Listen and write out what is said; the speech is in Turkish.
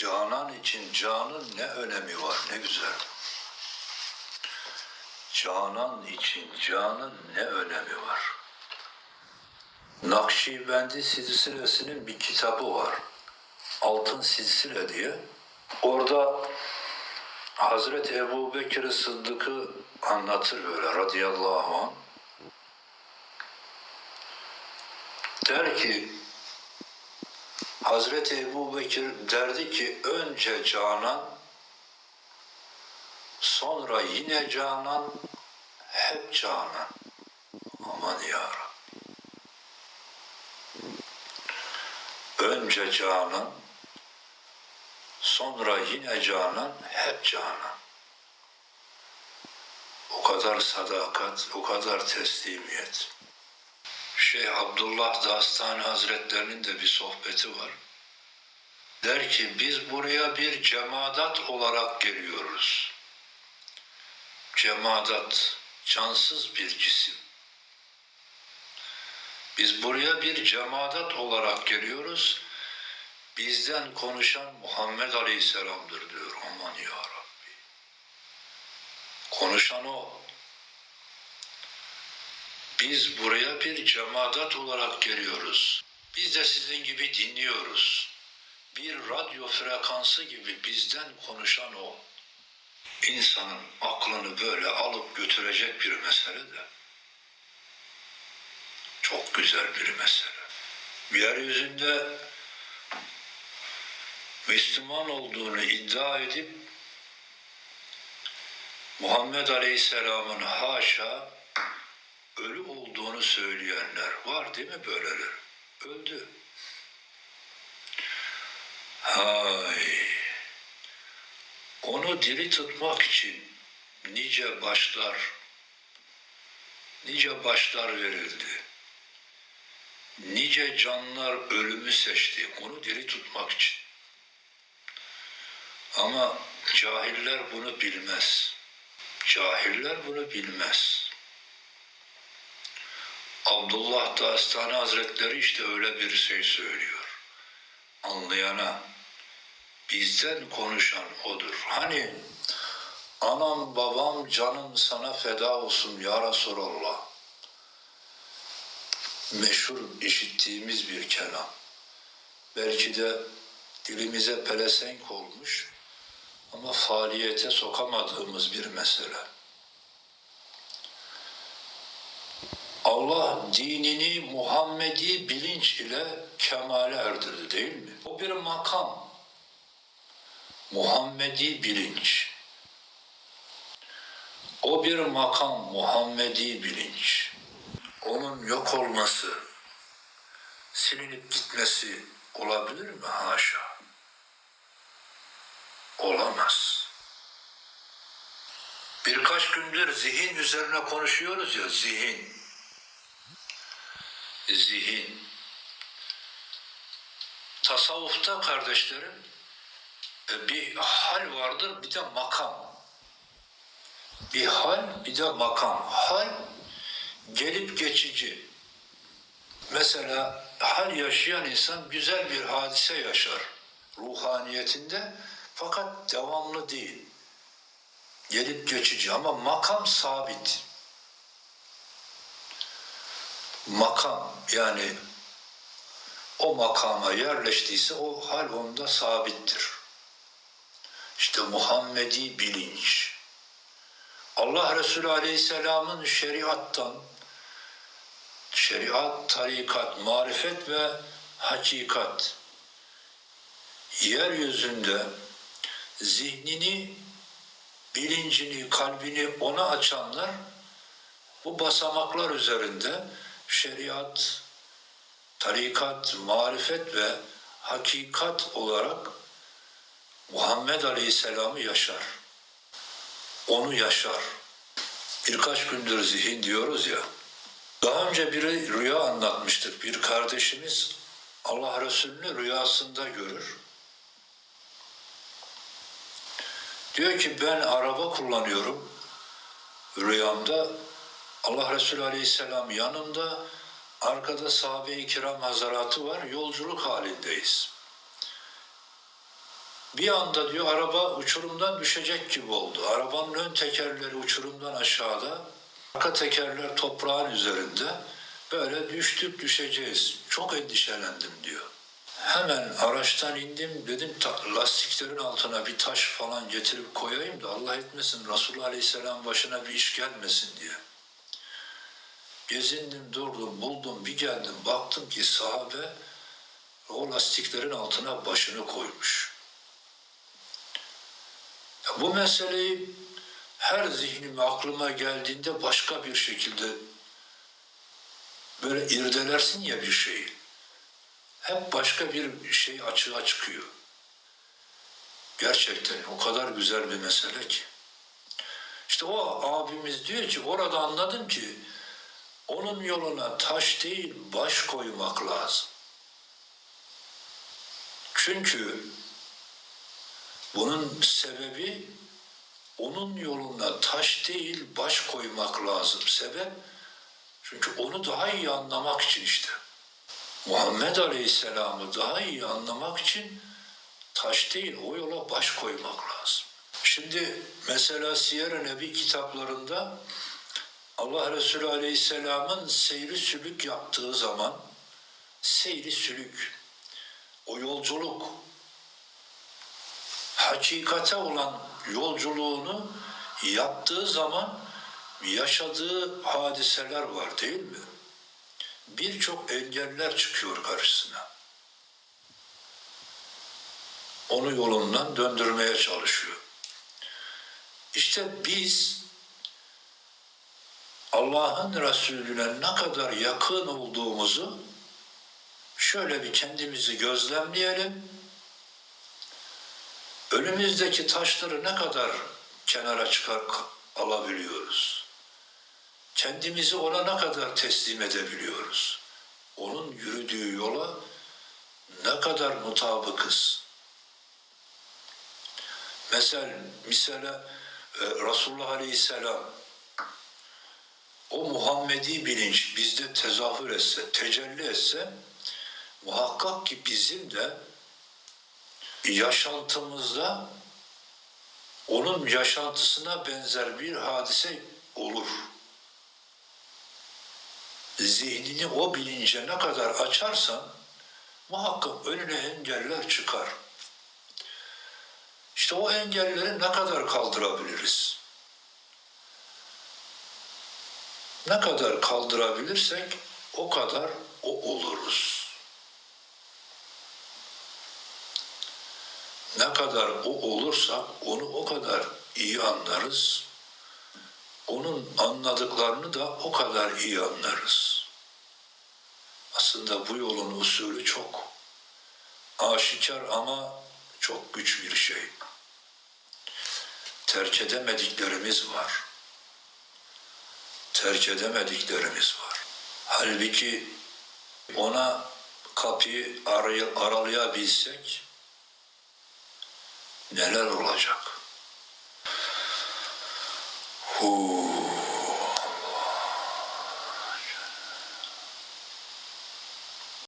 Canan için canın ne önemi var ne güzel. Canan için canın ne önemi var. Nakşibendi silsilesinin bir kitabı var. Altın Silsile diye. Orada Hazreti Ebu Bekir Sıddık'ı anlatır böyle radıyallahu anh. Der ki Hazreti Ebu Bekir derdi ki önce canan sonra yine canan hep canan. Aman ya. Önce canan sonra yine canan hep canan. O kadar sadakat, o kadar teslimiyet. Şeyh Abdullah Dastani Hazretlerinin de bir sohbeti var. Der ki biz buraya bir cemadat olarak geliyoruz. Cemadat, cansız bir cisim. Biz buraya bir cemadat olarak geliyoruz. Bizden konuşan Muhammed Aleyhisselam'dır diyor. Aman ya Rabbi. Konuşan o. Biz buraya bir cemaat olarak geliyoruz. Biz de sizin gibi dinliyoruz. Bir radyo frekansı gibi bizden konuşan o. İnsanın aklını böyle alıp götürecek bir mesele de. Çok güzel bir mesele. Yeryüzünde Müslüman olduğunu iddia edip Muhammed Aleyhisselam'ın haşa ölü olduğunu söyleyenler var değil mi böyleler? Öldü. Hay. Onu diri tutmak için nice başlar, nice başlar verildi. Nice canlar ölümü seçti onu diri tutmak için. Ama cahiller bunu bilmez. Cahiller bunu bilmez. Abdullah Dastani Hazretleri işte öyle bir şey söylüyor. Anlayana, bizden konuşan odur. Hani anam babam canım sana feda olsun ya Resulallah. Meşhur işittiğimiz bir kelam. Belki de dilimize pelesenk olmuş ama faaliyete sokamadığımız bir mesele. Allah dinini Muhammedi bilinç ile kemale erdirdi değil mi? O bir makam. Muhammedi bilinç. O bir makam Muhammedi bilinç. Onun yok olması, silinip gitmesi olabilir mi? Haşa. Olamaz. Birkaç gündür zihin üzerine konuşuyoruz ya, zihin zihin. Tasavvufta kardeşlerim e, bir hal vardır bir de makam. Bir hal bir de makam. Hal gelip geçici. Mesela hal yaşayan insan güzel bir hadise yaşar ruhaniyetinde fakat devamlı değil. Gelip geçici ama makam sabit makam yani o makama yerleştiyse o hal onda sabittir. İşte Muhammedi bilinç. Allah Resulü Aleyhisselam'ın şeriattan, şeriat, tarikat, marifet ve hakikat yeryüzünde zihnini, bilincini, kalbini ona açanlar bu basamaklar üzerinde şeriat, tarikat, marifet ve hakikat olarak Muhammed Aleyhisselam'ı yaşar. Onu yaşar. Birkaç gündür zihin diyoruz ya. Daha önce biri rüya anlatmıştık. Bir kardeşimiz Allah Resulü'nü rüyasında görür. Diyor ki ben araba kullanıyorum. Rüyamda Allah Resulü Aleyhisselam yanımda, arkada sahabe-i kiram hazaratı var, yolculuk halindeyiz. Bir anda diyor araba uçurumdan düşecek gibi oldu. Arabanın ön tekerleri uçurumdan aşağıda, arka tekerler toprağın üzerinde. Böyle düştük düşeceğiz. Çok endişelendim diyor. Hemen araçtan indim dedim lastiklerin altına bir taş falan getirip koyayım da Allah etmesin Resulullah Aleyhisselam başına bir iş gelmesin diye. Gezindim durdum buldum bir geldim baktım ki sahabe o lastiklerin altına başını koymuş. Ya bu meseleyi her zihnime aklıma geldiğinde başka bir şekilde böyle irdelersin ya bir şeyi. Hep başka bir şey açığa çıkıyor. Gerçekten o kadar güzel bir mesele ki. İşte o abimiz diyor ki orada anladım ki onun yoluna taş değil baş koymak lazım. Çünkü bunun sebebi onun yoluna taş değil baş koymak lazım. Sebep çünkü onu daha iyi anlamak için işte. Muhammed Aleyhisselam'ı daha iyi anlamak için taş değil o yola baş koymak lazım. Şimdi mesela Siyer-i Nebi kitaplarında Allah Resulü Aleyhisselam'ın seyri sülük yaptığı zaman seyri sülük o yolculuk hakikate olan yolculuğunu yaptığı zaman yaşadığı hadiseler var değil mi? Birçok engeller çıkıyor karşısına. Onu yolundan döndürmeye çalışıyor. İşte biz Allah'ın Resulüne ne kadar yakın olduğumuzu şöyle bir kendimizi gözlemleyelim. Önümüzdeki taşları ne kadar kenara çıkar alabiliyoruz? Kendimizi ona ne kadar teslim edebiliyoruz? Onun yürüdüğü yola ne kadar mutabıkız? Mesela, mesela e, Resulullah Aleyhisselam o Muhammedi bilinç bizde tezahür etse, tecelli etse muhakkak ki bizim de yaşantımızda onun yaşantısına benzer bir hadise olur. Zihnini o bilince ne kadar açarsan muhakkak önüne engeller çıkar. İşte o engelleri ne kadar kaldırabiliriz? Ne kadar kaldırabilirsek o kadar o oluruz. Ne kadar o olursa onu o kadar iyi anlarız. Onun anladıklarını da o kadar iyi anlarız. Aslında bu yolun usulü çok aşikar ama çok güç bir şey. Terk edemediklerimiz var. Terk edemediklerimiz var. Halbuki ona kapıyı aralayabilsek neler olacak? Hu.